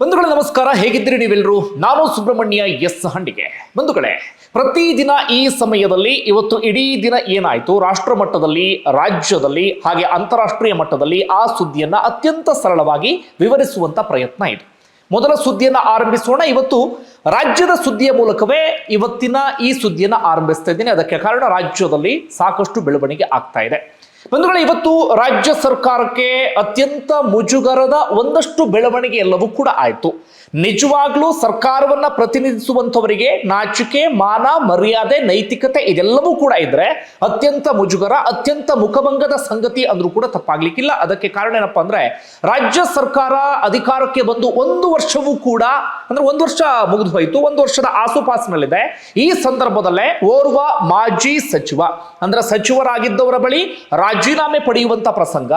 ಬಂಧುಗಳೇ, ನಮಸ್ಕಾರ. ಹೇಗಿದ್ದೀರಿ ನೀವೆಲ್ಲರೂ? ನಾನು ಸುಬ್ರಹ್ಮಣ್ಯ ಎಸ್ ಹಂಡಿಗೆ. ಬಂಧುಗಳೇ ಪ್ರತಿದಿನ ಈ ಸಮಯದಲ್ಲಿ ಇವತ್ತು ಇಡೀ ದಿನ ಏನಾಯ್ತು? ರಾಷ್ಟ್ರ ಮಟ್ಟದಲ್ಲಿ ರಾಜ್ಯದಲ್ಲಿ, ಹಾಗೆ ಅಂತಾರಾಷ್ಟ್ರೀಯ ಮಟ್ಟದಲ್ಲಿ ಆ ಸುದ್ದಿಯನ್ನ ಅತ್ಯಂತ ಸರಳವಾಗಿ ವಿವರಿಸುವಂತ ಪ್ರಯತ್ನ ಇದು. ಮೊದಲ ಸುದ್ದಿಯನ್ನ ಆರಂಭಿಸೋಣ. ಇವತ್ತು ರಾಜ್ಯದ ಸುದ್ದಿಯ ಮೂಲಕವೇ ಇವತ್ತಿನ ಈ ಸುದ್ದಿಯನ್ನ ಆರಂಭಿಸ್ತಾ ಇದ್ದೀನಿ. ಅದಕ್ಕೆ ಕಾರಣ ರಾಜ್ಯದಲ್ಲಿ ಸಾಕಷ್ಟು ಬೆಳವಣಿಗೆ ಆಗ್ತಾ ಇದೆ. ಬಂಧುಗಳೇ ಇವತ್ತು ರಾಜ್ಯ ಸರ್ಕಾರಕ್ಕೆ ಅತ್ಯಂತ ಮುಜುಗರದ ಒಂದಷ್ಟು ಬೆಳವಣಿಗೆ ಎಲ್ಲವೂ ಕೂಡ ಆಯಿತು. ನಿಜವಾಗ್ಲೂ ಸರ್ಕಾರವನ್ನ ಪ್ರತಿನಿಧಿಸುವಂಥವರಿಗೆ ನಾಚಿಕೆ, ಮಾನ, ಮರ್ಯಾದೆ, ನೈತಿಕತೆ ಇದೆಲ್ಲವೂ ಕೂಡ ಇದ್ರೆ ಅತ್ಯಂತ ಮುಜುಗರ, ಅತ್ಯಂತ ಮುಖಭಂಗದ ಸಂಗತಿ ಅಂದ್ರೂ ಕೂಡ ತಪ್ಪಾಗ್ಲಿಕ್ಕಿಲ್ಲ. ಅದಕ್ಕೆ ಕಾರಣ ಏನಪ್ಪಾ ಅಂದ್ರೆ ರಾಜ್ಯ ಸರ್ಕಾರ ಅಧಿಕಾರಕ್ಕೆ ಬಂದು ಒಂದು ವರ್ಷವೂ ಕೂಡ ಅಂದ್ರೆ ಒಂದು ವರ್ಷ ಮುಗಿದು ಹೋಯಿತು, ಒಂದು ವರ್ಷದ ಆಸುಪಾಸಿನಲ್ಲಿದೆ. ಈ ಸಂದರ್ಭದಲ್ಲೇ ಓರ್ವ ಮಾಜಿ ಸಚಿವ, ಅಂದ್ರೆ ಸಚಿವರಾಗಿದ್ದವರ ಬಳಿ ರಾಜೀನಾಮೆ ಪಡೆಯುವಂತ ಪ್ರಸಂಗ,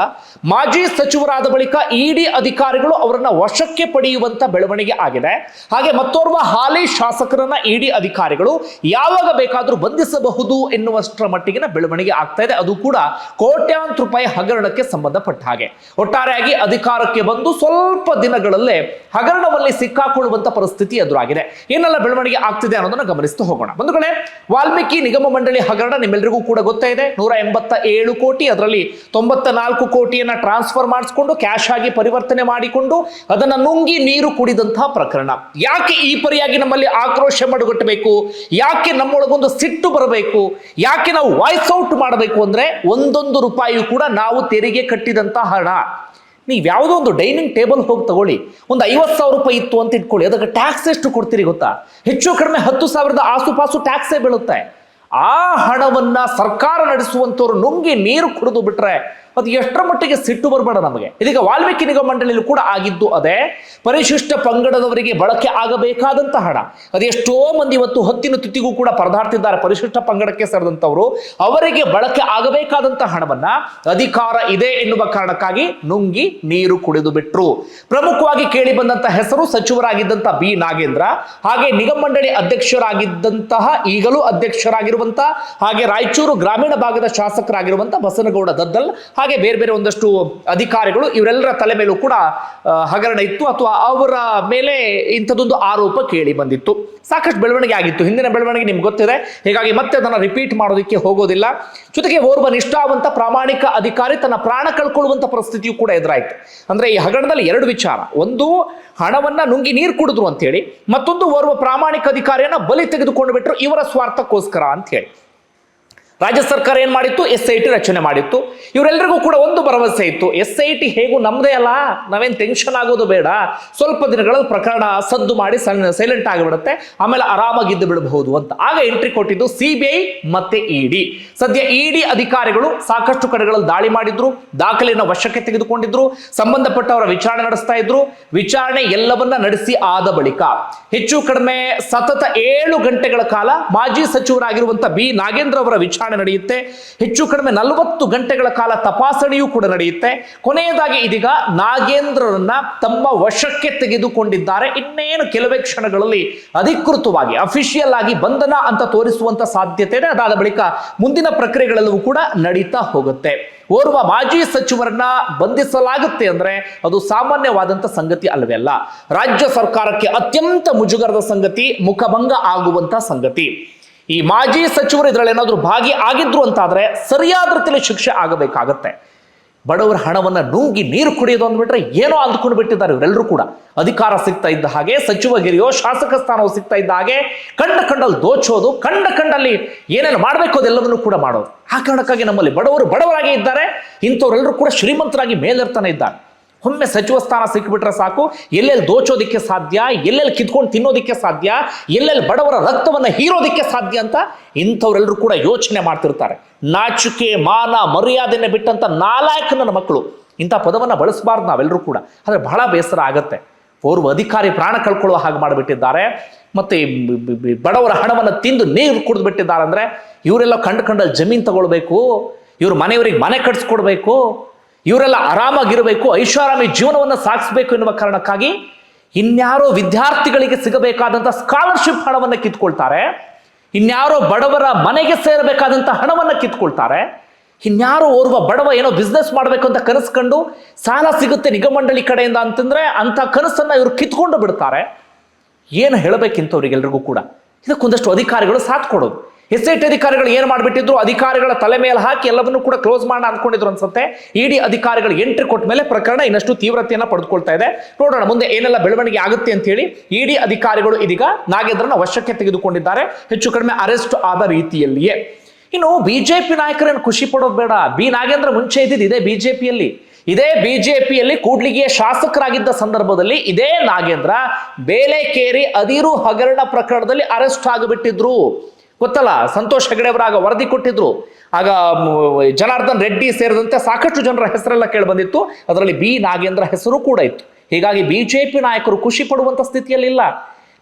ಮಾಜಿ ಸಚಿವರಾದ ಬಳಿಕ ಇಡಿ ಅಧಿಕಾರಿಗಳು ಅವರನ್ನ ವಶಕ್ಕೆ ಪಡೆಯುವಂತ ಬೆಳವಣಿಗೆ ಆಗಿದೆ. ಹಾಗೆ ಮತ್ತೋರ್ವ ಹಾಲಿ ಶಾಸಕರನ್ನ ಇಡಿ ಅಧಿಕಾರಿಗಳು ಯಾವಾಗ ಬೇಕಾದರೂ ಬಂಧಿಸಬಹುದು ಎನ್ನುವಷ್ಟರ ಮಟ್ಟಿಗಿನ ಬೆಳವಣಿಗೆ ಆಗ್ತಾ ಇದೆ. ಅದು ಕೂಡ ಕೋಟ್ಯಾಂತರ ರೂಪಾಯಿ ಹಗರಣಕ್ಕೆ ಸಂಬಂಧಪಟ್ಟ ಹಾಗೆ. ಒಟ್ಟಾರೆಯಾಗಿ ಅಧಿಕಾರಕ್ಕೆ ಬಂದು ಸ್ವಲ್ಪ ದಿನಗಳಲ್ಲೇ ಹಗರಣದಲ್ಲಿ ಸಿಕ್ಕಾಕೊಳ್ಳುವಂತ ಪರಿಸ್ಥಿತಿ ಎದುರಾಗಿದೆ. ಏನೆಲ್ಲ ಬೆಳವಣಿಗೆ ಆಗ್ತಿದೆ ಅನ್ನೋದನ್ನ ಗಮನಿಸ್ತಾ ಹೋಗೋಣ. ಬಂಧುಗಳೇ, ವಾಲ್ಮೀಕಿ ನಿಗಮ ಮಂಡಳಿ ಹಗರಣ ನಿಮ್ಮೆಲ್ಲರಿಗೂ ಕೂಡ ಗೊತ್ತೇ ಇದೆ. ನೂರ ಎಂಬತ್ತ ಏಳು ಕೋಟಿ, ಅದರಲ್ಲಿ ತೊಂಬತ್ತ ನಾಲ್ಕು ಕೋಟಿಯನ್ನ ಟ್ರಾನ್ಸ್ಫರ್ ಮಾಡಿಸಿಕೊಂಡು ಕ್ಯಾಶ್ ಆಗಿ ಪರಿವರ್ತನೆ ಮಾಡಿಕೊಂಡು, ಅದನ್ನ ನುಂಗಿ ನೀರು ಕುಡಿದಂತಹ ಪ್ರಕರಣ. ಯಾಕೆ ಈ ಪರಿಯಾಗಿ ನಮ್ಮಲ್ಲಿ ಆಕ್ರೋಶ ಮಡುಗಟ್ಟಬೇಕು? ಯಾಕೆ ನಮ್ಮೊಳಗೊಂದು ಸಿಟ್ಟು ಬರಬೇಕು? ಯಾಕೆ ನಾವು ವಾಯ್ಸ್ ಔಟ್ ಮಾಡಬೇಕು ಅಂದ್ರೆ ಒಂದೊಂದು ರೂಪಾಯಿಯು ಕೂಡ ನಾವು ತೆರಿಗೆ ಕಟ್ಟಿದಂತ ಹಣ. ನೀವು ಯಾವುದೋ ಒಂದು ಡೈನಿಂಗ್ ಟೇಬಲ್ ಹೋಗಿ ತಗೊಳ್ಳಿ. ಒಂದು ಐವತ್ತು ಸಾವಿರ ರೂಪಾಯಿ ಇತ್ತು ಅಂತ ಇಟ್ಕೊಳ್ಳಿ. ಅದಕ್ಕೆ ಟ್ಯಾಕ್ಸ್ ಎಷ್ಟು ಕೊಡ್ತೀರಿ ಗೊತ್ತಾ? ಹೆಚ್ಚು ಕಡಿಮೆ ಹತ್ತು ಸಾವಿರದ ಆಸುಪಾಸು ಟ್ಯಾಕ್ಸೇ ಬೀಳುತ್ತೆ. ಆ ಹಣವನ್ನ ಸರ್ಕಾರ ನಡೆಸುವಂತವ್ರು ನುಂಗಿ ನೀರು ಕುಡಿದು ಬಿಟ್ರೆ ಅದು ಎಷ್ಟರ ಮಟ್ಟಿಗೆ ಸಿಟ್ಟು ಬರಬೇಡ ನಮಗೆ. ಇದೀಗ ವಾಲ್ಮೀಕಿ ನಿಗಮ ಮಂಡಳಿಯಲ್ಲೂ ಕೂಡ ಆಗಿದ್ದು ಅದೇ, ಪರಿಶಿಷ್ಟ ಪಂಗಡದವರಿಗೆ ಬಳಕೆ ಆಗಬೇಕಾದಂತ ಹಣ. ಅದೆಷ್ಟೋ ಮಂದಿ ಇವತ್ತು ಹತ್ತಿನ ತುತ್ತಿಗೂ ಕೂಡ ಪರದಾಡ್ತಿದ್ದಾರೆ ಪರಿಶಿಷ್ಟ ಪಂಗಡಕ್ಕೆ ಸೇರಿದಂತವರು ಅವರಿಗೆ ಬಳಕೆ ಆಗಬೇಕಾದಂತ ಹಣವನ್ನ ಅಧಿಕಾರ ಇದೆ ಎನ್ನುವ ಕಾರಣಕ್ಕಾಗಿ ನುಂಗಿ ನೀರು ಕುಡಿದು ಬಿಟ್ರು. ಪ್ರಮುಖವಾಗಿ ಕೇಳಿ ಬಂದಂತ ಹೆಸರು ಸಚಿವರಾಗಿದ್ದಂತ ಬಿ ನಾಗೇಂದ್ರ, ಹಾಗೆ ನಿಗಮ ಮಂಡಳಿ ಅಧ್ಯಕ್ಷರಾಗಿದ್ದಂತಹ ಈಗಲೂ ಅಧ್ಯಕ್ಷರಾಗಿರುವಂತಹ ಹಾಗೆ ರಾಯಚೂರು ಗ್ರಾಮೀಣ ಭಾಗದ ಶಾಸಕರಾಗಿರುವಂತಹ ಬಸನಗೌಡ ದದ್ದಲ್ ಹಾಗೆ ಬೇರೆ ಬೇರೆ ಒಂದಷ್ಟು ಅಧಿಕಾರಿಗಳು ಇವರೆಲ್ಲರ ತಲೆ ಮೇಲೂ ಕೂಡ ಹಗರಣ ಇತ್ತು ಅಥವಾ ಅವರ ಮೇಲೆ ಇಂಥದ್ದೊಂದು ಆರೋಪ ಕೇಳಿ ಬಂದಿತ್ತು. ಸಾಕಷ್ಟು ಬೆಳವಣಿಗೆ ಆಗಿತ್ತು. ಹಿಂದಿನ ಬೆಳವಣಿಗೆ ನಿಮ್ಗೆ ಗೊತ್ತಿದೆ. ಹೀಗಾಗಿ ಮತ್ತೆ ಅದನ್ನು ರಿಪೀಟ್ ಮಾಡೋದಕ್ಕೆ ಹೋಗೋದಿಲ್ಲ. ಜೊತೆಗೆ ಓರ್ವ ನಿಷ್ಠಾವಂತ ಪ್ರಾಮಾಣಿಕ ಅಧಿಕಾರಿ ತನ್ನ ಪ್ರಾಣ ಕಳ್ಕೊಳ್ಳುವಂತ ಪರಿಸ್ಥಿತಿಯು ಕೂಡ ಎದುರಾಯಿತು. ಅಂದ್ರೆ ಈ ಹಗರಣದಲ್ಲಿ ಎರಡು ವಿಚಾರ. ಒಂದು, ಹಣವನ್ನ ನುಂಗಿ ನೀರು ಕುಡಿದ್ರು ಅಂತ ಹೇಳಿ ಮತ್ತೊಂದು, ಓರ್ವ ಪ್ರಾಮಾಣಿಕ ಅಧಿಕಾರಿಯನ್ನ ಬಲಿ ತೆಗೆದುಕೊಂಡು ಬಿಟ್ಟರು ಇವರ ಸ್ವಾರ್ಥಕ್ಕೋಸ್ಕರ ಅಂತ ಹೇಳಿ ರಾಜ್ಯ ಸರ್ಕಾರ ಏನ್ ಮಾಡಿತ್ತು? ಎಸ್ ಐ ಟಿ ರಚನೆ ಮಾಡಿತ್ತು. ಇವರೆಲ್ಲರಿಗೂ ಕೂಡ ಒಂದು ಭರವಸೆ ಇತ್ತು. ಎಸ್ ಐ ಟಿ ಹೇಗೂ ನಮ್ಮದೇ ಅಲ್ಲ? ನಾವೇನ್ ಟೆನ್ಷನ್ ಆಗೋದು ಬೇಡ. ಸ್ವಲ್ಪ ದಿನಗಳಲ್ಲಿ ಪ್ರಕರಣ ಸದ್ದು ಮಾಡಿ ಸೈಲೆಂಟ್ ಆಗಿಬಿಡುತ್ತೆ. ಆಮೇಲೆ ಆರಾಮಾಗಿದ್ದು ಬಿಡಬಹುದು ಅಂತ. ಆಗ ಎಂಟ್ರಿ ಕೊಟ್ಟಿದ್ದು ಸಿಬಿಐ ಮತ್ತೆ ಇಡಿ ಸದ್ಯ ಇಡಿ ಅಧಿಕಾರಿಗಳು ಸಾಕಷ್ಟು ಕಡೆಗಳಲ್ಲಿ ದಾಳಿ ಮಾಡಿದ್ರು, ದಾಖಲೆಯನ್ನು ವಶಕ್ಕೆ ತೆಗೆದುಕೊಂಡಿದ್ರು, ಸಂಬಂಧಪಟ್ಟವರ ವಿಚಾರಣೆ ನಡೆಸ್ತಾ ಇದ್ರು. ವಿಚಾರಣೆ ಎಲ್ಲವನ್ನ ನಡೆಸಿ ಆದ ಬಳಿಕ ಹೆಚ್ಚು ಕಡಿಮೆ ಸತತ ಏಳು ಗಂಟೆಗಳ ಕಾಲ ಮಾಜಿ ಸಚಿವರಾಗಿರುವಂತ ಬಿ ನಾಗೇಂದ್ರ ಅವರ ವಿಚಾರಣೆ ನಡೆಯುತ್ತೆ. ಹೆಚ್ಚು ಕಡಿಮೆ ನಲವತ್ತು ಗಂಟೆಗಳ ಕಾಲ ತಪಾಸಣೆಯೂ ಕೂಡ ನಡೆಯುತ್ತೆ. ಕೊನೆಯದಾಗಿ ಇದೀಗ ನಾಗೇಂದ್ರರನ್ನ ತಮ್ಮ ವಶಕ್ಕೆ ತೆಗೆದುಕೊಂಡಿದ್ದಾರೆ. ಇನ್ನೇನು ಕೆಲವೇ ಕ್ಷಣಗಳಲ್ಲಿ ಅಧಿಕೃತವಾಗಿ ಅಫಿಷಿಯಲ್ ಆಗಿ ಬಂಧನ ಅಂತ ತೋರಿಸುವಂತ ಸಾಧ್ಯತೆ ಇದೆ ಅದಾದ ಬಳಿಕ ಮುಂದಿನ ಪ್ರಕ್ರಿಯೆಗಳೆಲ್ಲವೂ ಕೂಡ ನಡೀತಾ ಹೋಗುತ್ತೆ. ಓರ್ವ ಮಾಜಿ ಸಚಿವರನ್ನ ಬಂಧಿಸಲಾಗುತ್ತೆ ಅಂದ್ರೆ ಅದು ಸಾಮಾನ್ಯವಾದಂತ ಸಂಗತಿ ಅಲ್ಲವೇ ಅಲ್ಲ. ರಾಜ್ಯ ಸರ್ಕಾರಕ್ಕೆ ಅತ್ಯಂತ ಮುಜುಗರದ ಸಂಗತಿ, ಮುಖಭಂಗ ಆಗುವಂತ ಸಂಗತಿ. ಈ ಮಾಜಿ ಸಚಿವರು ಇದರಲ್ಲಿ ಏನಾದರೂ ಭಾಗಿ ಆಗಿದ್ರು ಅಂತಾದರೆ ಸರಿಯಾದ ರೀತಿಯಲ್ಲಿ ಶಿಕ್ಷೆ ಆಗಬೇಕಾಗತ್ತೆ. ಬಡವರ ಹಣವನ್ನು ನುಂಗಿ ನೀರು ಕುಡಿಯೋದು ಅಂದ್ಬಿಟ್ರೆ ಏನೋ ಅಂದ್ಕೊಂಡು ಬಿಟ್ಟಿದ್ದಾರೆ ಇವರೆಲ್ಲರೂ ಕೂಡ. ಅಧಿಕಾರ ಸಿಗ್ತಾ ಇದ್ದ ಹಾಗೆ ಸಚಿವಗಿರಿಯೋ ಶಾಸಕ ಸ್ಥಾನವೋ ಸಿಗ್ತಾ ಇದ್ದ ಹಾಗೆ, ಕಂಡ ಕಂಡಲ್ಲಿ ದೋಚೋದು, ಕಂಡ ಕಂಡಲ್ಲಿ ಏನೇನು ಮಾಡಬೇಕು ಅದೆಲ್ಲವನ್ನೂ ಕೂಡ ಮಾಡೋದು. ಆ ಕಾರಣಕ್ಕಾಗಿ ನಮ್ಮಲ್ಲಿ ಬಡವರು ಬಡವರಾಗಿ ಇದ್ದಾರೆ, ಇಂಥವರೆಲ್ಲರೂ ಕೂಡ ಶ್ರೀಮಂತರಾಗಿ ಮೇಲಿರ್ತಾನೆ ಇದ್ದಾರೆ. ಒಮ್ಮೆ ಸಚಿವ ಸ್ಥಾನ ಸಿಕ್ಕಿಬಿಟ್ರೆ ಸಾಕು. ಎಲ್ಲೆಲ್ಲಿ ದೋಚೋದಿಕ್ಕೆ ಸಾಧ್ಯ? ಎಲ್ಲೆಲ್ಲಿ ಕಿತ್ಕೊಂಡು ತಿನ್ನೋದಿಕ್ಕೆ ಸಾಧ್ಯ? ಎಲ್ಲೆಲ್ಲಿ ಬಡವರ ರಕ್ತವನ್ನು ಹೀರೋದಿಕ್ಕೆ ಸಾಧ್ಯ ಅಂತ ಇಂಥವರೆಲ್ಲರೂ ಕೂಡ ಯೋಚನೆ ಮಾಡ್ತಿರ್ತಾರೆ. ನಾಚಿಕೆ, ಮಾನ, ಮರ್ಯಾದೆನ ಬಿಟ್ಟಂತ ನಾಲಾಯಕ ನನ್ನ ಮಕ್ಕಳು. ಇಂಥ ಪದವನ್ನು ಬಳಸಬಾರ್ದು ನಾವೆಲ್ಲರೂ ಕೂಡ. ಆದರೆ ಬಹಳ ಬೇಸರ ಆಗತ್ತೆ. ಓರ್ವ ಅಧಿಕಾರಿ ಪ್ರಾಣ ಕಳ್ಕೊಳ್ಳುವ ಹಾಗೆ ಮಾಡಿಬಿಟ್ಟಿದ್ದಾರೆ. ಮತ್ತೆ ಬಡವರ ಹಣವನ್ನು ತಿಂದು ನೀರು ಕುಡಿದು ಬಿಟ್ಟಿದ್ದಾರೆ ಅಂದ್ರೆ ಇವರೆಲ್ಲ ಕಂಡು ಕಂಡಲ್ಲಿ ಜಮೀನು ತಗೊಳ್ಬೇಕು. ಇವ್ರ ಮನೆಯವರಿಗೆ ಮನೆ ಕಟ್ಸ್ಕೊಡ್ಬೇಕು. ಇವರೆಲ್ಲ ಆರಾಮಾಗಿರಬೇಕು, ಐಷಾರಾಮಿ ಜೀವನವನ್ನು ಸಾಗಿಸಬೇಕು ಎನ್ನುವ ಕಾರಣಕ್ಕಾಗಿ ಇನ್ಯಾರೋ ವಿದ್ಯಾರ್ಥಿಗಳಿಗೆ ಸಿಗಬೇಕಾದಂಥ ಸ್ಕಾಲರ್ಶಿಪ್ ಹಣವನ್ನು ಕಿತ್ಕೊಳ್ತಾರೆ, ಇನ್ಯಾರೋ ಬಡವರ ಮನೆಗೆ ಸೇರಬೇಕಾದಂಥ ಹಣವನ್ನು ಕಿತ್ಕೊಳ್ತಾರೆ, ಇನ್ಯಾರೋ ಓರ್ವ ಬಡವ ಏನೋ ಬಿಸ್ನೆಸ್ ಮಾಡಬೇಕು ಅಂತ ಕನಸು ಕಂಡು ಸಾಲ ಸಿಗುತ್ತೆ ನಿಗಮ ಮಂಡಳಿ ಕಡೆಯಿಂದ ಅಂತಂದ್ರೆ ಅಂತ ಕನಸನ್ನ ಇವರು ಕಿತ್ಕೊಂಡು ಬಿಡ್ತಾರೆ. ಏನು ಹೇಳಬೇಕಿಂತವ್ರಿಗೆಲ್ರಿಗೂ ಕೂಡ. ಇದಕ್ಕೊಂದಷ್ಟು ಅಧಿಕಾರಿಗಳು ಸಾಥ್ ಕೊಡೋದು. ಎಸ್ ಐ ಟಿ ಅಧಿಕಾರಿಗಳು ಏನು ಮಾಡಿಬಿಟ್ಟಿದ್ರು? ಅಧಿಕಾರಿಗಳ ತಲೆ ಮೇಲೆ ಹಾಕಿ ಎಲ್ಲವನ್ನೂ ಕೂಡ ಕ್ಲೋಸ್ ಮಾಡೋಣ ಅಂದ್ಕೊಂಡಿದ್ರು ಅನ್ಸುತ್ತೆ. ಇಡಿ ಅಧಿಕಾರಿಗಳು ಎಂಟ್ರಿ ಕೊಟ್ಟ ಮೇಲೆ ಪ್ರಕರಣ ಇನ್ನಷ್ಟು ತೀವ್ರತೆಯನ್ನು ಪಡೆದುಕೊಳ್ತಾ ಇದೆ. ನೋಡೋಣ ಮುಂದೆ ಏನೆಲ್ಲ ಬೆಳವಣಿಗೆ ಆಗುತ್ತೆ ಅಂತ ಹೇಳಿ ಇಡಿ ಅಧಿಕಾರಿಗಳು ಇದೀಗ ನಾಗೇಂದ್ರನ ವಶಕ್ಕೆ ತೆಗೆದುಕೊಂಡಿದ್ದಾರೆ. ಹೆಚ್ಚು ಕಡಿಮೆ ಅರೆಸ್ಟ್ ಆದ ರೀತಿಯಲ್ಲಿಯೇ. ಇನ್ನು ಬಿಜೆಪಿ ನಾಯಕರೇನು ಖುಷಿ ಪಡೋದು ಬೇಡ? ಬಿ ನಾಗೇಂದ್ರ ಮುಂಚೆ ಇದ್ದಿದ್ದು ಇದೇ ಬಿಜೆಪಿಯಲ್ಲಿ. ಇದೇ ಬಿಜೆಪಿಯಲ್ಲಿ ಕೂಡ್ಲಿಗಿಯ ಶಾಸಕರಾಗಿದ್ದ ಸಂದರ್ಭದಲ್ಲಿ ಇದೇ ನಾಗೇಂದ್ರ ಬೇಲೆಕೇರಿ ಅದಿರು ಹಗರಣ ಪ್ರಕರಣದಲ್ಲಿ ಅರೆಸ್ಟ್ ಆಗಿಬಿಟ್ಟಿದ್ರು. ಗೊತ್ತಲ್ಲ? ಸಂತೋಷ್ ಹೆಗಡೆ ಅವರಾಗ ವರದಿ ಕೊಟ್ಟಿದ್ರು. ಆಗ ಜನಾರ್ದನ್ ರೆಡ್ಡಿ ಸೇರಿದಂತೆ ಸಾಕಷ್ಟು ಜನರ ಹೆಸರೆಲ್ಲ ಕೇಳಿ ಬಂದಿತ್ತು. ಅದರಲ್ಲಿ ಬಿ ನಾಗೇಂದ್ರ ಹೆಸರು ಕೂಡ ಇತ್ತು. ಹೀಗಾಗಿ ಬಿಜೆಪಿ ನಾಯಕರು ಖುಷಿ ಪಡುವಂತ ಸ್ಥಿತಿಯಲ್ಲಿಲ್ಲ.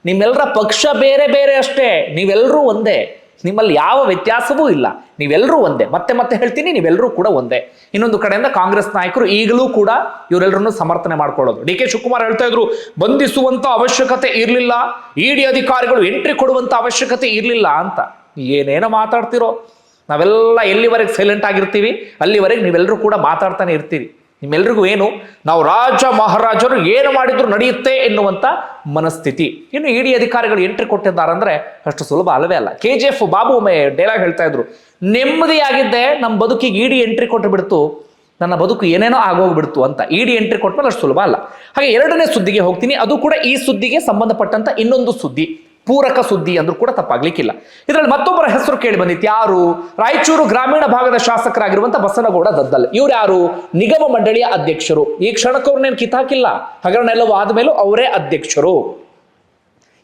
ನಿಮ್ಮೆಲ್ಲರ ಪಕ್ಷ ಬೇರೆ ಬೇರೆ ಅಷ್ಟೇ. ನೀವೆಲ್ಲರೂ ಒಂದೇ. ನಿಮ್ಮಲ್ಲಿ ಯಾವ ವ್ಯತ್ಯಾಸವೂ ಇಲ್ಲ. ನೀವೆಲ್ಲರೂ ಒಂದೇ. ಮತ್ತೆ ಮತ್ತೆ ಹೇಳ್ತೀನಿ ನೀವೆಲ್ಲರೂ ಕೂಡ ಒಂದೇ. ಇನ್ನೊಂದು ಕಡೆಯಿಂದ ಕಾಂಗ್ರೆಸ್ ನಾಯಕರು ಈಗಲೂ ಕೂಡ ಇವರೆಲ್ಲರನ್ನು ಸಮರ್ಥನೆ ಮಾಡ್ಕೊಳ್ಳೋದು. ಡಿ ಕೆ ಶಿವಕುಮಾರ್ ಹೇಳ್ತಾ ಇದ್ರು, ಬಂಧಿಸುವಂತ ಅವಶ್ಯಕತೆ ಇರಲಿಲ್ಲ. ಇಡಿ ಅಧಿಕಾರಿಗಳು ಎಂಟ್ರಿ ಕೊಡುವಂತ ಅವಶ್ಯಕತೆ ಇರಲಿಲ್ಲ ಅಂತ. ಏನೇನೋ ಮಾತಾಡ್ತಿರೋ. ನಾವೆಲ್ಲ ಎಲ್ಲಿವರೆಗೆ ಸೈಲೆಂಟ್ ಆಗಿರ್ತೀವಿ, ಅಲ್ಲಿವರೆಗೆ ನೀವೆಲ್ಲರೂ ಕೂಡ ಮಾತಾಡ್ತಾನೆ ಇರ್ತೀರಿ. ನಿಮ್ಮೆಲ್ರಿಗೂ ಏನು? ನಾವು ರಾಜ ಮಹಾರಾಜರು ಏನು ಮಾಡಿದ್ರು ನಡೆಯುತ್ತೆ ಎನ್ನುವಂಥ ಮನಸ್ಥಿತಿ. ಇನ್ನು ಇಡಿ ಅಧಿಕಾರಿಗಳು ಎಂಟ್ರಿ ಕೊಟ್ಟಿದ್ದಾರೆ ಅಂದ್ರೆ ಅಷ್ಟು ಸುಲಭ ಅಲ್ಲವೇ ಅಲ್ಲ. K G F Babu dialogue ಹೇಳ್ತಾ ಇದ್ರು. ನೆಮ್ಮದಿಯಾಗಿದ್ದೆ ನಮ್ಮ ಬದುಕಿಗೆ ಇಡಿ ಎಂಟ್ರಿ ಕೊಟ್ಟು ಬಿಡ್ತು. ನನ್ನ ಬದುಕು ಏನೇನೋ ಆಗೋಗ್ಬಿಡ್ತು ಅಂತ. ಇಡಿ ಎಂಟ್ರಿ ಕೊಟ್ಮೇಲೆ ಅಷ್ಟು ಸುಲಭ ಅಲ್ಲ. ಹಾಗೆ ಎರಡನೇ ಸುದ್ದಿಗೆ ಹೋಗ್ತೀನಿ. ಅದು ಕೂಡ ಈ ಸುದ್ದಿಗೆ ಸಂಬಂಧಪಟ್ಟಂತ ಇನ್ನೊಂದು ಸುದ್ದಿ. ಪೂರಕ ಸುದ್ದಿ ಅಂದ್ರೂ ಕೂಡ ತಪ್ಪಾಗ್ಲಿಕ್ಕಿಲ್ಲ. ಇದರಲ್ಲಿ ಮತ್ತೊಬ್ಬರ ಹೆಸರು ಕೇಳಿ ಬಂದಿತ್ತು. ಯಾರು? ರಾಯಚೂರು ಗ್ರಾಮೀಣ ಭಾಗದ ಶಾಸಕರಾಗಿರುವಂತಹ ಬಸನಗೌಡ ದದ್ದಲ್. ಇವ್ರು ಯಾರು? ನಿಗಮ ಮಂಡಳಿಯ ಅಧ್ಯಕ್ಷರು. ಈ ಕ್ಷಣಕ್ಕವ್ರನ್ನೇನು ಕಿತ್ತಾಕಿಲ್ಲ. ಹಗರಣ ಎಲ್ಲವೂ ಆದ್ಮೇಲೂ ಅವರೇ ಅಧ್ಯಕ್ಷರು.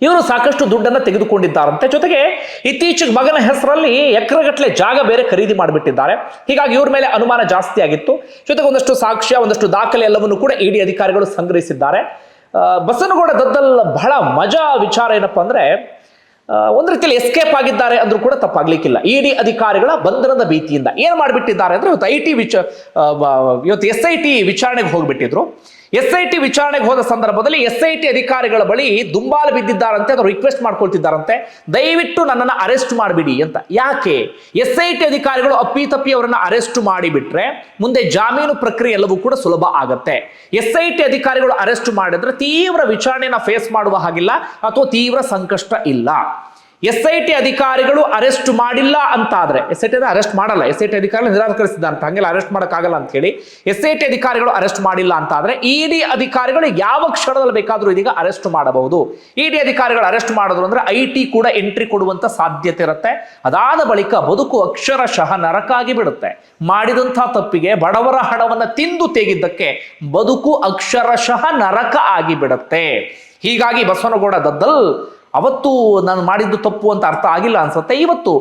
ಇವರು ಸಾಕಷ್ಟು ದುಡ್ಡನ್ನು ತೆಗೆದುಕೊಂಡಿದ್ದಾರಂತೆ. ಜೊತೆಗೆ ಇತ್ತೀಚೆಗೆ ಮಗನ ಹೆಸರಲ್ಲಿ ಎಕರೆಗಟ್ಟಲೆ ಜಾಗ ಬೇರೆ ಖರೀದಿ ಮಾಡಿಬಿಟ್ಟಿದ್ದಾರೆ. ಹೀಗಾಗಿ ಇವ್ರ ಮೇಲೆ ಅನುಮಾನ ಜಾಸ್ತಿ ಆಗಿತ್ತು. ಜೊತೆಗೆ ಒಂದಷ್ಟು ಸಾಕ್ಷ್ಯ, ಒಂದಷ್ಟು ದಾಖಲೆ ಎಲ್ಲವನ್ನು ಕೂಡ ಇಡಿ ಅಧಿಕಾರಿಗಳು ಸಂಗ್ರಹಿಸಿದ್ದಾರೆ. ಬಸನಗೌಡ ದದ್ದಲ್ ಬಹಳ ಮಜಾ ವಿಚಾರ ಏನಪ್ಪ ಅಂದ್ರೆ ಒಂದು ರೀತಿಯಲ್ಲಿ ಎಸ್ಕೇಪ್ ಆಗಿದ್ದಾರೆ ಅಂದ್ರೂ ಕೂಡ ತಪ್ಪಾಗ್ಲಿಕ್ಕಿಲ್ಲ. ಇಡಿ ಅಧಿಕಾರಿಗಳ ಬಂಧನದ ಭೀತಿಯಿಂದ ಏನು ಮಾಡಿಬಿಟ್ಟಿದ್ದಾರೆ ಅಂದ್ರೆ ಇವತ್ತು ಐ ಟಿ ವಿಚ ಇವತ್ತು ಎಸ್ ಐ ಟಿ ವಿಚಾರಣೆಗೆ ಹೋಗ್ಬಿಟ್ಟಿದ್ರು. ಎಸ್ ಐ ಟಿ ವಿಚಾರಣೆಗೆ ಹೋದ ಸಂದರ್ಭದಲ್ಲಿ ಎಸ್ ಐ ಟಿ ಅಧಿಕಾರಿಗಳ ಬಳಿ ದುಂಬಾಲು ಬಿದ್ದಿದ್ದಾರಂತೆ ಅದು ರಿಕ್ವೆಸ್ಟ್ ಮಾಡ್ಕೊಳ್ತಿದ್ದಾರಂತೆ. ದಯವಿಟ್ಟು ನನ್ನನ್ನು ಅರೆಸ್ಟ್ ಮಾಡಿಬಿಡಿ ಅಂತ. ಯಾಕೆ? ಎಸ್ ಐ ಟಿ ಅಧಿಕಾರಿಗಳು ಅಪ್ಪಿತಪ್ಪಿ ಅವರನ್ನು ಅರೆಸ್ಟ್ ಮಾಡಿಬಿಟ್ರೆ ಮುಂದೆ ಜಾಮೀನು ಪ್ರಕ್ರಿಯೆ ಎಲ್ಲವೂ ಕೂಡ ಸುಲಭ ಆಗುತ್ತೆ. ಎಸ್ ಐ ಟಿ ಅಧಿಕಾರಿಗಳು ಅರೆಸ್ಟ್ ಮಾಡಿದ್ರೆ ತೀವ್ರ ವಿಚಾರಣೆಯನ್ನು ಫೇಸ್ ಮಾಡುವ ಹಾಗಿಲ್ಲ, ಅಥವಾ ತೀವ್ರ ಸಂಕಷ್ಟ ಇಲ್ಲ. ಎಸ್ ಐ ಟಿ ಅಧಿಕಾರಿಗಳು ಅರೆಸ್ಟ್ ಮಾಡಿಲ್ಲ ಅಂತಾದ್ರೆ ಎಸ್ ಐ ಟಿ ಅರೆಸ್ಟ್ ಮಾಡಲ್ಲ ಎಸ್ ಐ ಟಿ ಅಧಿಕಾರಿಗಳು ನಿರಾಕರಿಸಿದಂತ ಹಂಗೆಲ್ಲ ಅರೆಸ್ಟ್ ಮಾಡೋಕ್ಕಾಗಲ್ಲ ಅಂತ ಹೇಳಿ ಎಸ್ ಐ ಟಿ ಅಧಿಕಾರಿಗಳು ಅರೆಸ್ಟ್ ಮಾಡಿಲ್ಲ ಅಂತಾದ್ರೆ ಇಡಿ ಅಧಿಕಾರಿಗಳು ಯಾವ ಕ್ಷಣದಲ್ಲಿ ಬೇಕಾದರೂ ಇದೀಗ ಅರೆಸ್ಟ್ ಮಾಡಬಹುದು. ಇಡಿ ಅಧಿಕಾರಿಗಳು ಅರೆಸ್ಟ್ ಮಾಡಿದ್ರು ಅಂದ್ರೆ ಐ ಟಿ ಕೂಡ ಎಂಟ್ರಿ ಕೊಡುವಂತ ಸಾಧ್ಯತೆ ಇರುತ್ತೆ. ಅದಾದ ಬಳಿಕ ಬದುಕು ಅಕ್ಷರಶಃ ನರಕಾಗಿ ಬಿಡುತ್ತೆ. ಮಾಡಿದಂತಹ ತಪ್ಪಿಗೆ ಬಡವರ ಹಣವನ್ನ ತಿಂದು ತೆಗೆದ್ದಕ್ಕೆ ಬದುಕು ಅಕ್ಷರಶಃ ನರಕ ಆಗಿ ಬಿಡುತ್ತೆ. ಹೀಗಾಗಿ ಬಸವನಗೌಡ ದದ್ದಲ್ ಅವತ್ತು ನಾನು ಮಾಡಿದ್ದು ತಪ್ಪು ಅಂತ ಅರ್ಥ ಆಗಿಲ್ಲ ಅನ್ಸುತ್ತೆ. ಇವತ್ತು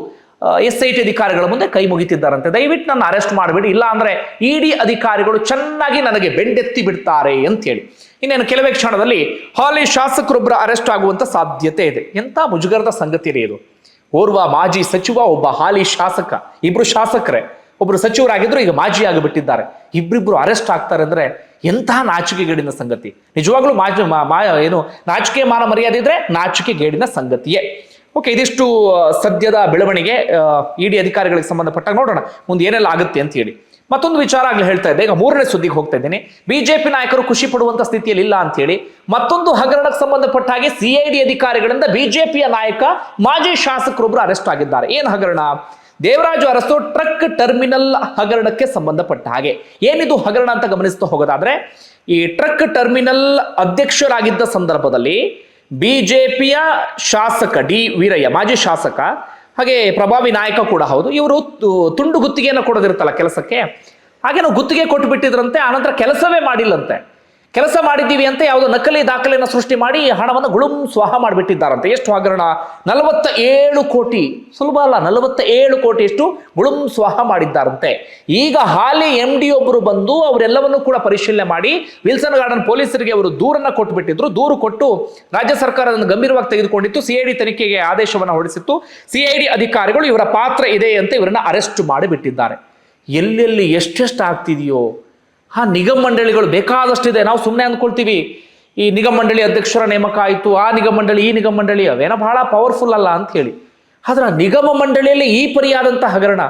ಎಸ್ ಐ ಟಿ ಅಧಿಕಾರಿಗಳ ಮುಂದೆ ಕೈ ಮುಗಿತಿದ್ದಾರಂತೆ. ದಯವಿಟ್ಟು ನನ್ನ ಅರೆಸ್ಟ್ ಮಾಡಿಬಿಡಿ. ಇಲ್ಲ ಅಂದ್ರೆ ಇಡಿ ಅಧಿಕಾರಿಗಳು ಚೆನ್ನಾಗಿ ನನಗೆ ಬೆಂಡೆತ್ತಿ ಬಿಡ್ತಾರೆ ಅಂತ ಹೇಳಿ ಇನ್ನೇನು, ಕೆಲವೇ ಕ್ಷಣದಲ್ಲಿ ಹಾಲಿ ಶಾಸಕರೊಬ್ಬರ ಅರೆಸ್ಟ್ ಆಗುವಂತ ಸಾಧ್ಯತೆ ಇದೆ. ಎಂತ ಮುಜುಗರದ ಸಂಗತಿ ರೀ ಇದು. ಓರ್ವ ಮಾಜಿ ಸಚಿವ, ಒಬ್ಬ ಹಾಲಿ ಶಾಸಕ, ಇಬ್ರು ಶಾಸಕರೇ. ಒಬ್ರು ಸಚಿವರಾಗಿದ್ರು ಈಗ ಮಾಜಿ ಆಗಿಬಿಟ್ಟಿದ್ದಾರೆ ಇಬ್ರಿಬ್ರು ಅರೆಸ್ಟ್ ಆಗ್ತಾರೆ ಅಂದ್ರೆ ಎಂತಹ ನಾಚಿಕೆಗೇಡಿನ ಸಂಗತಿ? ನಿಜವಾಗ್ಲೂ ಮಾಜಿ ಮಾ- ಏನು, ನಾಚಿಕೆ ಮಾನ ಮರ್ಯಾದೆ ಇದ್ರೆ ನಾಚಿಕೆಗೇಡಿನ ಸಂಗತಿಯೇ. ಓಕೆ ಇದಿಷ್ಟು ಸದ್ಯದ ಬೆಳವಣಿಗೆ ಇಡಿ ಅಧಿಕಾರಿಗಳಿಗೆ ಸಂಬಂಧಪಟ್ಟಾಗ ನೋಡೋಣ. ಮುಂದೆ ಏನೆಲ್ಲ ಆಗುತ್ತೆ ಅಂತ ಹೇಳಿ. ಮತ್ತೊಂದು ವಿಚಾರ ಆಗ್ಲೇ ಹೇಳ್ತಾ ಇದ್ದೆ. ಈಗ ಮೂರನೇ ಸುದ್ದಿಗೆ ಹೋಗ್ತಾ ಇದ್ದೀನಿ. ಬಿಜೆಪಿ ನಾಯಕರು ಖುಷಿ ಪಡುವಂತ ಸ್ಥಿತಿಯಲ್ಲಿ ಇಲ್ಲ ಅಂತ ಹೇಳಿ. ಮತ್ತೊಂದು ಹಗರಣಕ್ಕೆ ಸಂಬಂಧಪಟ್ಟ ಹಾಗೆ ಸಿಐಡಿ ಅಧಿಕಾರಿಗಳಿಂದ ಬಿಜೆಪಿಯ ನಾಯಕ, ಮಾಜಿ ಶಾಸಕರೊಬ್ಬರು ಅರೆಸ್ಟ್ ಆಗಿದ್ದಾರೆ. ಏನು ಹಗರಣ? ದೇವರಾಜು ಅರಸು ಟ್ರಕ್ ಟರ್ಮಿನಲ್ ಹಗರಣಕ್ಕೆ ಸಂಬಂಧಪಟ್ಟ ಹಾಗೆ. ಏನಿದು ಹಗರಣ ಅಂತ ಗಮನಿಸ್ತಾ ಹೋಗೋದಾದ್ರೆ, ಈ ಟ್ರಕ್ ಟರ್ಮಿನಲ್ ಅಧ್ಯಕ್ಷರಾಗಿದ್ದ ಸಂದರ್ಭದಲ್ಲಿ ಬಿಜೆಪಿಯ ಶಾಸಕ ಡಿ ವೀರಯ್ಯ, ಮಾಜಿ ಶಾಸಕ, ಹಾಗೆ ಪ್ರಭಾವಿ ನಾಯಕ ಕೂಡ ಹೌದು, ಇವರು ತುಂಡು ಗುತ್ತಿಗೆಯನ್ನು ಕೊಡೋದಿರುತ್ತಲ್ಲ ಕೆಲಸಕ್ಕೆ. ಹಾಗೆ ನಾವು ಗುತ್ತಿಗೆ ಕೊಟ್ಟು ಬಿಟ್ಟಿದ್ರಂತೆ ಆನಂತರ ಕೆಲಸವೇ ಮಾಡಿಲ್ಲಂತೆ. ಕೆಲಸ ಮಾಡಿದ್ದೀವಿ ಅಂತ ಯಾವುದೋ ನಕಲಿ ದಾಖಲೆಯನ್ನು ಸೃಷ್ಟಿ ಮಾಡಿ ಹಣವನ್ನು ಗುಳುಂ ಸ್ವಾಹ ಮಾಡಿಬಿಟ್ಟಿದ್ದಾರಂತೆ. ಎಷ್ಟು ಹಗರಣ? ನಲವತ್ತ ಏಳು ಕೋಟಿ, ಸುಲಭ ಅಲ್ಲ ನಲವತ್ತ ಏಳು ಕೋಟಿ ಎಷ್ಟು ಗುಳುಂ ಸ್ವಾಹ ಮಾಡಿದ್ದಾರಂತೆ. ಈಗ ಹಾಲಿ ಎಂ ಡಿ ಒಬ್ಬರು ಬಂದು ಅವರೆಲ್ಲವನ್ನೂ ಕೂಡ ಪರಿಶೀಲನೆ ಮಾಡಿ ವಿಲ್ಸನ್ ಗಾರ್ಡನ್ ಪೊಲೀಸರಿಗೆ ಅವರು ದೂರನ್ನ ಕೊಟ್ಟುಬಿಟ್ಟಿದ್ರು ದೂರು ಕೊಟ್ಟು ರಾಜ್ಯ ಸರ್ಕಾರ ಅದನ್ನು ಗಂಭೀರವಾಗಿ ತೆಗೆದುಕೊಂಡಿತ್ತು. ಸಿಐಡಿ ತನಿಖೆಗೆ ಆದೇಶವನ್ನು ಹೊರಡಿಸಿತ್ತು. ಸಿಐಡಿ ಅಧಿಕಾರಿಗಳು ಇವರ ಪಾತ್ರ ಇದೆ ಅಂತ ಇವರನ್ನ ಅರೆಸ್ಟ್ ಮಾಡಿಬಿಟ್ಟಿದ್ದಾರೆ. ಎಲ್ಲೆಲ್ಲಿ ಎಷ್ಟೆಷ್ಟು ಆಗ್ತಿದೆಯೋ ಹಾ, ನಿಗಮ ಮಂಡಳಿಗಳು ಬೇಕಾದಷ್ಟಿದೆ. ನಾವು ಸುಮ್ಮನೆ ಅಂದ್ಕೊಳ್ತೀವಿ, ಈ ನಿಗಮ ಮಂಡಳಿ ಅಧ್ಯಕ್ಷರ ನೇಮಕ ಆಯಿತು, ಆ ನಿಗಮ ಮಂಡಳಿ, ಈ ನಿಗಮ ಮಂಡಳಿ, ಅವೇನೋ ಬಹಳ ಪವರ್ಫುಲ್ ಅಲ್ಲ ಅಂತ ಹೇಳಿ. ಆದ್ರೆ ಆ ನಿಗಮ ಮಂಡಳಿಯಲ್ಲಿ ಈ ಪರಿಯಾದಂಥ ಹಗರಣ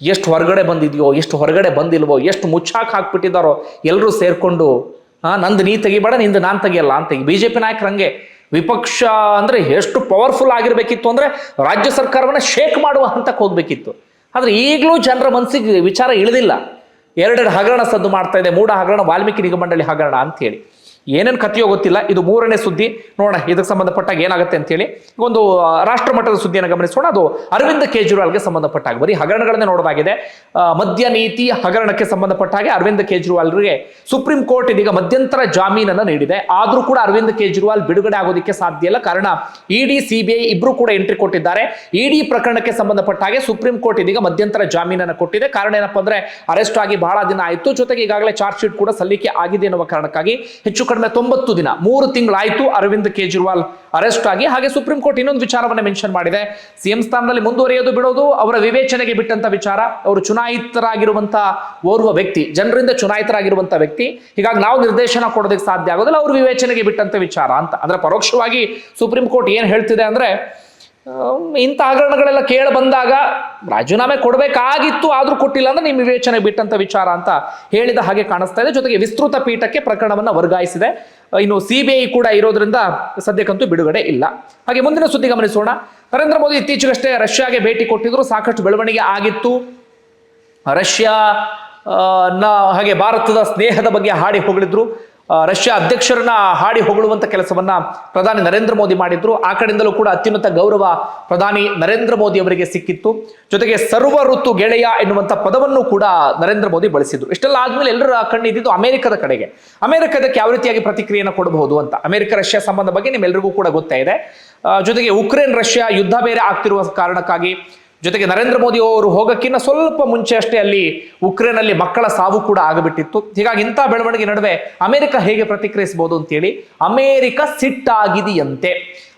ಎಷ್ಟು ಹೊರಗಡೆ ಬಂದಿದೆಯೋ, ಎಷ್ಟು ಹೊರಗಡೆ ಬಂದಿಲ್ವೋ, ಎಷ್ಟು ಮುಚ್ಚಾಕ್ ಹಾಕ್ಬಿಟ್ಟಿದ್ದಾರೋ ಎಲ್ಲರೂ ಸೇರಿಕೊಂಡು ಹಾ ನಂದು ನೀ ತೆಗಿಬೇಡ, ನಿಂದು ನಾನು ತೆಗಿಯಲ್ಲ ಅಂತ ಬಿ ಜೆ ಪಿ ನಾಯಕರು ಹಂಗೆ. ವಿಪಕ್ಷ ಅಂದ್ರೆ ಎಷ್ಟು ಪವರ್ಫುಲ್ ಆಗಿರ್ಬೇಕಿತ್ತು ಅಂದ್ರೆ ರಾಜ್ಯ ಸರ್ಕಾರವನ್ನ ಶೇಕ್ ಮಾಡುವ ಹಂತಕ್ಕೆ ಹೋಗ್ಬೇಕಿತ್ತು. ಆದ್ರೆ ಈಗಲೂ ಜನರ ಮನಸ್ಸಿಗೆ ವಿಚಾರ ಇಳಿದಿಲ್ಲ. ಎರಡೆರಡು ಹಗರಣ ಸದ್ದು ಮಾಡ್ತಾ ಇದೆ. ಮೂಡ ಹಗರಣ ವಾಲ್ಮೀಕಿ ನಿಗಮಂಡಳಿ ಹಗರಣ ಅಂತ ಹೇಳಿ ಏನೇನು ಕಥೆಯೋ ಗೊತ್ತಿಲ್ಲ. ಇದು ಮೂರನೇ ಸುದ್ದಿ. ನೋಡೋಣ ಇದಕ್ಕೆ ಸಂಬಂಧಪಟ್ಟಾಗ ಏನಾಗುತ್ತೆ ಅಂತೇಳಿ ಒಂದು ಆ, ರಾಷ್ಟ್ರ ಮಟ್ಟದ ಸುದ್ದಿಯನ್ನು ಗಮನಿಸೋಣ. ಅದು ಅರವಿಂದ್ ಕೇಜ್ರಿವಾಲ್ಗೆ ಸಂಬಂಧಪಟ್ಟಾಗ. ಬರೀ ಹಗರಣಗಳನ್ನೇ ನೋಡೋದಾಗಿದೆ. ಮದ್ಯ ನೀತಿ ಹಗರಣಕ್ಕೆ ಸಂಬಂಧಪಟ್ಟ ಹಾಗೆ ಅರವಿಂದ್ ಕೇಜ್ರಿವಾಲ್ರಿಗೆ ಸುಪ್ರೀಂ ಕೋರ್ಟ್ ಇದೀಗ ಮಧ್ಯಂತರ ಜಾಮೀನನ್ನು ನೀಡಿದೆ. ಆದ್ರೂ ಕೂಡ ಅರವಿಂದ್ ಕೇಜ್ರಿವಾಲ್ ಬಿಡುಗಡೆ ಆಗೋದಕ್ಕೆ ಸಾಧ್ಯ ಇಲ್ಲ. ಕಾರಣ ಇಡಿ ಸಿಬಿಐ ಇಬ್ರು ಕೂಡ ಎಂಟ್ರಿ ಕೊಟ್ಟಿದ್ದಾರೆ. ಇಡಿ ಪ್ರಕರಣಕ್ಕೆ ಸಂಬಂಧಪಟ್ಟ ಹಾಗೆ ಸುಪ್ರೀಂ ಕೋರ್ಟ್ ಇದೀಗ ಮಧ್ಯಂತರ ಜಾಮೀನನ್ನು ಕೊಟ್ಟಿದೆ. ಕಾರಣ ಏನಪ್ಪಾ ಅಂದ್ರೆ ಅರೆಸ್ಟ್ ಆಗಿ ಬಹಳ ದಿನ ಆಯಿತು. ಜೊತೆಗೆ ಈಗಾಗಲೇ ಚಾರ್ಜ್ ಶೀಟ್ ಕೂಡ ಸಲ್ಲಿಕೆ ಆಗಿದೆ ಎನ್ನುವ ಕಾರಣಕ್ಕಾಗಿ ಹೆಚ್ಚು ಕಡಿಮೆ ತೊಂಬತ್ತು ದಿನ, ಮೂರು ತಿಂಗಳಾಯ್ತು ಅರವಿಂದ್ ಕೇಜ್ರಿವಾಲ್ ಅರೆಸ್ಟ್ ಆಗಿ. ಹಾಗೆ ಸುಪ್ರೀಂ ಕೋರ್ಟ್ ಇನ್ನೊಂದು ವಿಚಾರವನ್ನ ಮೆನ್ಷನ್ ಮಾಡಿದೆ. ಸಿಎಂ ಸ್ಥಾನದಲ್ಲಿ ಮುಂದುವರಿಯೋದು ಬಿಡೋದು, ಅವರ ವಿವೇಚನೆಗೆ ಬಿಟ್ಟಂತ ವಿಚಾರ. ಅವರು ಚುನಾಯಿತರಾಗಿರುವಂತಹ ಓರ್ವ ವ್ಯಕ್ತಿ, ಜನರಿಂದ ಚುನಾಯಿತರಾಗಿರುವಂತಹ ವ್ಯಕ್ತಿ. ಹೀಗಾಗಿ ನಾವು ನಿರ್ದೇಶನ ಕೊಡೋದಕ್ಕೆ ಸಾಧ್ಯ ಆಗೋದಿಲ್ಲ, ಅವ್ರ ವಿವೇಚನೆಗೆ ಬಿಟ್ಟಂತ ವಿಚಾರ ಅಂತ. ಅಂದ್ರೆ ಪರೋಕ್ಷವಾಗಿ ಸುಪ್ರೀಂ ಕೋರ್ಟ್ ಏನ್ ಹೇಳ್ತಿದೆ ಅಂದ್ರೆ ಇಂಥ ಹಗರಣಗಳೆಲ್ಲ ಕೇಳಿ ಬಂದಾಗ ರಾಜೀನಾಮೆ ಕೊಡಬೇಕಾಗಿತ್ತು, ಆದರೂ ಕೊಟ್ಟಿಲ್ಲ ಅಂದ್ರೆ ನಿಮ್ಮ ವಿವೇಚನೆ ಬಿಟ್ಟಂತ ವಿಚಾರ ಅಂತ ಹೇಳಿದ ಹಾಗೆ ಕಾಣಿಸ್ತಾ ಇದೆ. ಜೊತೆಗೆ ವಿಸ್ತೃತ ಪೀಠಕ್ಕೆ ಪ್ರಕರಣವನ್ನು ವರ್ಗಾಯಿಸಿದೆ. ಇನ್ನು ಸಿಬಿಐ ಕೂಡ ಇರೋದ್ರಿಂದ ಸದ್ಯಕ್ಕಂತೂ ಬಿಡುಗಡೆ ಇಲ್ಲ. ಹಾಗೆ ಮುಂದಿನ ಸುದ್ದಿ ಗಮನಿಸೋಣ. ನರೇಂದ್ರ ಮೋದಿ ಇತ್ತೀಚೆಗಷ್ಟೇ ರಷ್ಯಾಗೆ ಭೇಟಿ ಕೊಟ್ಟಿದ್ರು, ಸಾಕಷ್ಟು ಬೆಳವಣಿಗೆ ಆಗಿತ್ತು. ರಷ್ಯಾ ನ ಹಾಗೆ ಭಾರತದ ಸ್ನೇಹದ ಬಗ್ಗೆ ಹಾಡಿ ಹೊಗಳಿದ್ರು. ರಷ್ಯಾ ಅಧ್ಯಕ್ಷರನ್ನ ಹಾಡಿ ಹೊಗಳುವಂತ ಕೆಲಸವನ್ನ ಪ್ರಧಾನಿ ನರೇಂದ್ರ ಮೋದಿ ಮಾಡಿದ್ರು. ಆ ಕಡೆಯಿಂದಲೂ ಕೂಡ ಅತ್ಯುನ್ನತ ಗೌರವ ಪ್ರಧಾನಿ ನರೇಂದ್ರ ಮೋದಿ ಅವರಿಗೆ ಸಿಕ್ಕಿತ್ತು. ಜೊತೆಗೆ ಸರ್ವ ಋತು ಗೆಳೆಯ ಎನ್ನುವಂತ ಪದವನ್ನು ಕೂಡ ನರೇಂದ್ರ ಮೋದಿ ಬಳಸಿದ್ರು. ಇಷ್ಟೆಲ್ಲ ಆದ್ಮೇಲೆ ಎಲ್ಲರ ಕಣ್ಣಿದ್ದು ಅಮೆರಿಕದ ಕಡೆಗೆ. ಅಮೆರಿಕದಕ್ಕೆ ಯಾವ ರೀತಿಯಾಗಿ ಪ್ರತಿಕ್ರಿಯೆಯನ್ನು ಕೊಡಬಹುದು ಅಂತ. ಅಮೆರಿಕ ರಷ್ಯಾ ಸಂಬಂಧ ಬಗ್ಗೆ ನಿಮ್ಮೆಲ್ಲರಿಗೂ ಕೂಡ ಗೊತ್ತೇ ಇದೆ. ಜೊತೆಗೆ ಉಕ್ರೇನ್ ರಷ್ಯಾ ಯುದ್ಧ ಬೇರೆ ಆಗ್ತಿರುವ ಕಾರಣಕ್ಕಾಗಿ ಜೊತೆಗೆ ನರೇಂದ್ರ ಮೋದಿ ಅವರು ಹೋಗಕ್ಕಿಂತ ಸ್ವಲ್ಪ ಮುಂಚೆ ಅಷ್ಟೇ ಅಲ್ಲಿ ಉಕ್ರೇನಲ್ಲಿ ಮಕ್ಕಳ ಸಾವು ಕೂಡ ಆಗಬಿಟ್ಟಿತ್ತು. ಹೀಗಾಗಿ ಇಂಥ ಬೆಳವಣಿಗೆ ನಡುವೆ ಅಮೆರಿಕ ಹೇಗೆ ಪ್ರತಿಕ್ರಿಯಿಸಬಹುದು ಅಂತೇಳಿ ಅಮೆರಿಕ ಸಿಟ್ಟಾಗಿದೆಯಂತೆ.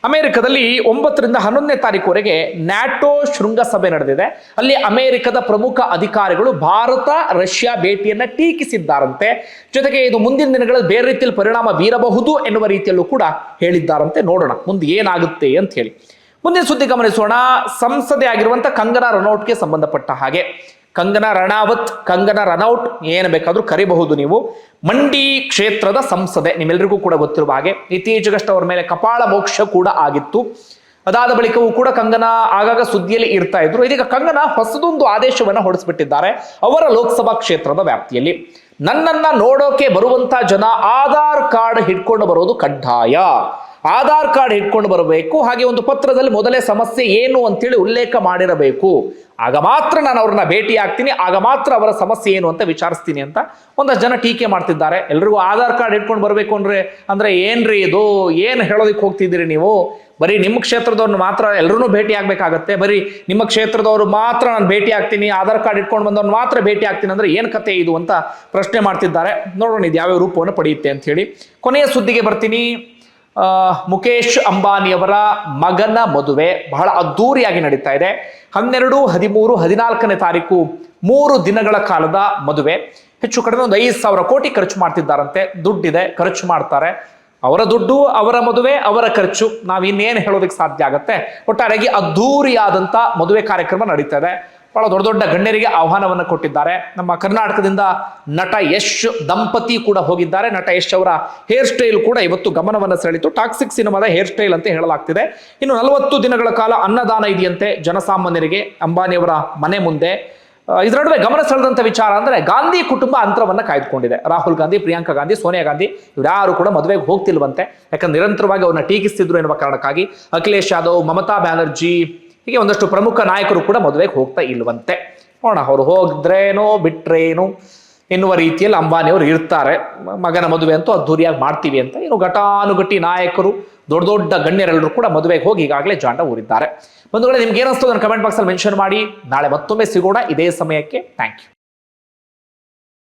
ಅಮೆರಿಕದಲ್ಲಿ ಒಂಬತ್ತರಿಂದ ಹನ್ನೊಂದನೇ ತಾರೀಕುವರೆಗೆ ನ್ಯಾಟೋ ಶೃಂಗಸಭೆ ನಡೆದಿದೆ. ಅಲ್ಲಿ ಅಮೆರಿಕದ ಪ್ರಮುಖ ಅಧಿಕಾರಿಗಳು ಭಾರತ, ರಷ್ಯಾ ಭೇಟಿಯನ್ನ ಟೀಕಿಸಿದ್ದಾರಂತೆ. ಜೊತೆಗೆ ಇದು ಮುಂದಿನ ದಿನಗಳಲ್ಲಿ ಬೇರೆ ರೀತಿಯಲ್ಲಿ ಪರಿಣಾಮ ಬೀರಬಹುದು ಎನ್ನುವ ರೀತಿಯಲ್ಲೂ ಕೂಡ ಹೇಳಿದ್ದಾರಂತೆ. ನೋಡೋಣ ಮುಂದೆ ಏನಾಗುತ್ತೆ ಅಂತ ಹೇಳಿ. ಮುಂದಿನ ಸುದ್ದಿ ಗಮನಿಸೋಣ. ಸಂಸದೆ ಆಗಿರುವಂತಹ ಕಂಗನಾ ರನೌಟ್ಗೆ ಸಂಬಂಧಪಟ್ಟ ಹಾಗೆ. ಕಂಗನಾ ರಣಾವತ್, ಕಂಗನಾ ರನೌಟ್ ಏನು ಬೇಕಾದರೂ ಕರಿಬಹುದು ನೀವು. ಮಂಡಿ ಕ್ಷೇತ್ರದ ಸಂಸದೆ ನಿಮ್ಮೆಲ್ಲರಿಗೂ ಕೂಡ ಗೊತ್ತಿರುವ ಹಾಗೆ. ಇತ್ತೀಚೆಗಷ್ಟೇ ಅವರ ಮೇಲೆ ಕಪಾಳ ಮೋಕ್ಷ ಕೂಡ ಆಗಿತ್ತು. ಅದಾದ ಬಳಿಕವೂ ಕೂಡ ಕಂಗನಾ ಆಗಾಗ ಸುದ್ದಿಯಲ್ಲಿ ಇರ್ತಾ ಇದ್ರು. ಇದೀಗ ಕಂಗನಾ ಹೊಸದೊಂದು ಆದೇಶವನ್ನು ಹೊರಡಿಸ್ಬಿಟ್ಟಿದ್ದಾರೆ. ಅವರ ಲೋಕಸಭಾ ಕ್ಷೇತ್ರದ ವ್ಯಾಪ್ತಿಯಲ್ಲಿ. ನನ್ನನ್ನ ನೋಡೋಕೆ ಬರುವಂತ ಜನ ಆಧಾರ್ ಕಾರ್ಡ್ ಹಿಡ್ಕೊಂಡು ಬರೋದು ಕಡ್ಡಾಯ. ಆಧಾರ್ ಕಾರ್ಡ್ ಇಟ್ಕೊಂಡು ಬರಬೇಕು. ಹಾಗೆ ಒಂದು ಪತ್ರದಲ್ಲಿ ಮೊದಲೇ ಸಮಸ್ಯೆ ಏನು ಅಂತೇಳಿ ಉಲ್ಲೇಖ ಮಾಡಿರಬೇಕು. ಆಗ ಮಾತ್ರ ನಾನು ಅವ್ರನ್ನ ಭೇಟಿ ಆಗ್ತೀನಿ. ಆಗ ಮಾತ್ರ ಅವರ ಸಮಸ್ಯೆ ಏನು ಅಂತ ವಿಚಾರಿಸ್ತೀನಿ ಅಂತ ಒಂದಷ್ಟು ಜನ ಟೀಕೆ ಮಾಡ್ತಿದ್ದಾರೆ. ಎಲ್ರಿಗೂ ಆಧಾರ್ ಕಾರ್ಡ್ ಇಟ್ಕೊಂಡು ಬರಬೇಕು ಅಂದ್ರೆ ಅಂದ್ರೆ ಏನ್ರಿ ಇದು? ಏನು ಹೇಳೋದಕ್ಕೆ ಹೋಗ್ತಿದ್ದೀರಿ ನೀವು? ಬರೀ ನಿಮ್ಮ ಕ್ಷೇತ್ರದವ್ರನ್ನ ಮಾತ್ರ ಎಲ್ಲರೂ ಭೇಟಿ ಆಗ್ಬೇಕಾಗತ್ತೆ. ಬರೀ ನಿಮ್ಮ ಕ್ಷೇತ್ರದವರು ಮಾತ್ರ ನಾನು ಭೇಟಿ ಆಗ್ತೀನಿ. ಆಧಾರ್ ಕಾರ್ಡ್ ಇಟ್ಕೊಂಡು ಬಂದವ್ರನ್ನ ಮಾತ್ರ ಭೇಟಿ ಆಗ್ತೀನಿ ಅಂದ್ರೆ ಏನು ಕತೆ ಇದು ಅಂತ ಪ್ರಶ್ನೆ ಮಾಡ್ತಿದ್ದಾರೆ. ನೋಡೋಣ ಇದು ಯಾವ್ಯಾವ ರೂಪವನ್ನು ಪಡೆಯುತ್ತೆ ಅಂತ ಹೇಳಿ. ಕೊನೆಯ ಸುದ್ದಿಗೆ ಬರ್ತೀನಿ. ಮುಖೇಶ್ ಅಂಬಾನಿಯವರ ಮಗನ ಮದುವೆ ಬಹಳ ಅದ್ದೂರಿಯಾಗಿ ನಡೀತಾ ಇದೆ. ಹನ್ನೆರಡು, ಹದಿಮೂರು, ಹದಿನಾಲ್ಕನೇ ತಾರೀಕು ಮೂರು ದಿನಗಳ ಕಾಲದ ಮದುವೆ. ಹೆಚ್ಚು ಕಡಿಮೆ ಒಂದು ಐದು ಸಾವಿರ ಕೋಟಿ ಖರ್ಚು ಮಾಡ್ತಿದ್ದಾರಂತೆ. ದುಡ್ಡಿದೆ, ಖರ್ಚು ಮಾಡ್ತಾರೆ. ಅವರ ದುಡ್ಡು, ಅವರ ಮದುವೆ, ಅವರ ಖರ್ಚು. ನಾವು ಇನ್ನೇನು ಹೇಳೋದಕ್ಕೆ ಸಾಧ್ಯ ಆಗುತ್ತೆ? ಒಟ್ಟಾರೆಯಾಗಿ ಅದ್ಧೂರಿಯಾದಂಥ ಮದುವೆ ಕಾರ್ಯಕ್ರಮ ನಡೀತಾ ಇದೆ. ಬಹಳ ದೊಡ್ಡ ದೊಡ್ಡ ಗಣ್ಯರಿಗೆ ಆಹ್ವಾನವನ್ನು ಕೊಟ್ಟಿದ್ದಾರೆ. ನಮ್ಮ ಕರ್ನಾಟಕದಿಂದ ನಟ ಯಶ್ ದಂಪತಿ ಕೂಡ ಹೋಗಿದ್ದಾರೆ. ನಟ ಯಶ್ ಅವರ ಹೇರ್ ಸ್ಟೈಲ್ ಕೂಡ ಇವತ್ತು ಗಮನವನ್ನು ಸೆಳೆಯಿತು. ಟಾಕ್ಸಿಕ್ ಸಿನಿಮಾದ ಹೇರ್ ಸ್ಟೈಲ್ ಅಂತ ಹೇಳಲಾಗ್ತಿದೆ. ಇನ್ನು ನಲವತ್ತು ದಿನಗಳ ಕಾಲ ಅನ್ನದಾನ ಇದೆಯಂತೆ ಜನಸಾಮಾನ್ಯರಿಗೆ ಅಂಬಾನಿಯವರ ಮನೆ ಮುಂದೆ. ಇದರ ನಡುವೆ ಗಮನ ಸೆಳೆದಂತ ವಿಚಾರ ಅಂದ್ರೆ ಗಾಂಧಿ ಕುಟುಂಬ ಅಂತರವನ್ನ ಕಾಯ್ದುಕೊಂಡಿದೆ. ರಾಹುಲ್ ಗಾಂಧಿ, ಪ್ರಿಯಾಂಕಾ ಗಾಂಧಿ, ಸೋನಿಯಾ ಗಾಂಧಿ ಇವ್ರ್ಯಾರು ಕೂಡ ಮದುವೆಗೆ ಹೋಗ್ತಿಲ್ವಂತೆ. ಯಾಕಂದ್ರೆ ನಿರಂತರವಾಗಿ ಅವ್ರನ್ನ ಟೀಕಿಸ್ತಿದ್ರು ಎನ್ನುವ ಕಾರಣಕ್ಕಾಗಿ. ಅಖಿಲೇಶ್ ಯಾದವ್, ಮಮತಾ ಬ್ಯಾನರ್ಜಿ ಹೀಗೆ ಒಂದಷ್ಟು ಪ್ರಮುಖ ನಾಯಕರು ಕೂಡ ಮದುವೆಗೆ ಹೋಗ್ತಾ ಇಲ್ವಂತೆ. ನೋಡೋಣ, ಅವ್ರು ಹೋಗಿದ್ರೇನೋ, ಬಿಟ್ರೇನು ಎನ್ನುವ ರೀತಿಯಲ್ಲಿ ಅಂಬಾನಿ ಅವರು ಇರ್ತಾರೆ. ಮಗನ ಮದುವೆ ಅಂತೂ ಅದ್ದೂರಿಯಾಗಿ ಮಾಡ್ತೀವಿ ಅಂತ. ಇನ್ನು ಘಟಾನುಘಟಿ ನಾಯಕರು, ದೊಡ್ಡ ದೊಡ್ಡ ಗಣ್ಯರೆಲ್ಲರೂ ಕೂಡ ಮದುವೆಗೆ ಹೋಗಿ ಈಗಾಗಲೇ ಜಾಂಡ ಊರಿದ್ದಾರೆ. ಬಂಧುಗಳೇ, ನಿಮ್ಗೆ ಏನಿಸ್ತು ನನ್ನ ಕಮೆಂಟ್ ಬಾಕ್ಸಲ್ಲಿ ಮೆನ್ಷನ್ ಮಾಡಿ. ನಾಳೆ ಮತ್ತೊಮ್ಮೆ ಸಿಗೋಣ. ಇದೇ ಸಮಯಕ್ಕೆ ಥ್ಯಾಂಕ್ ಯು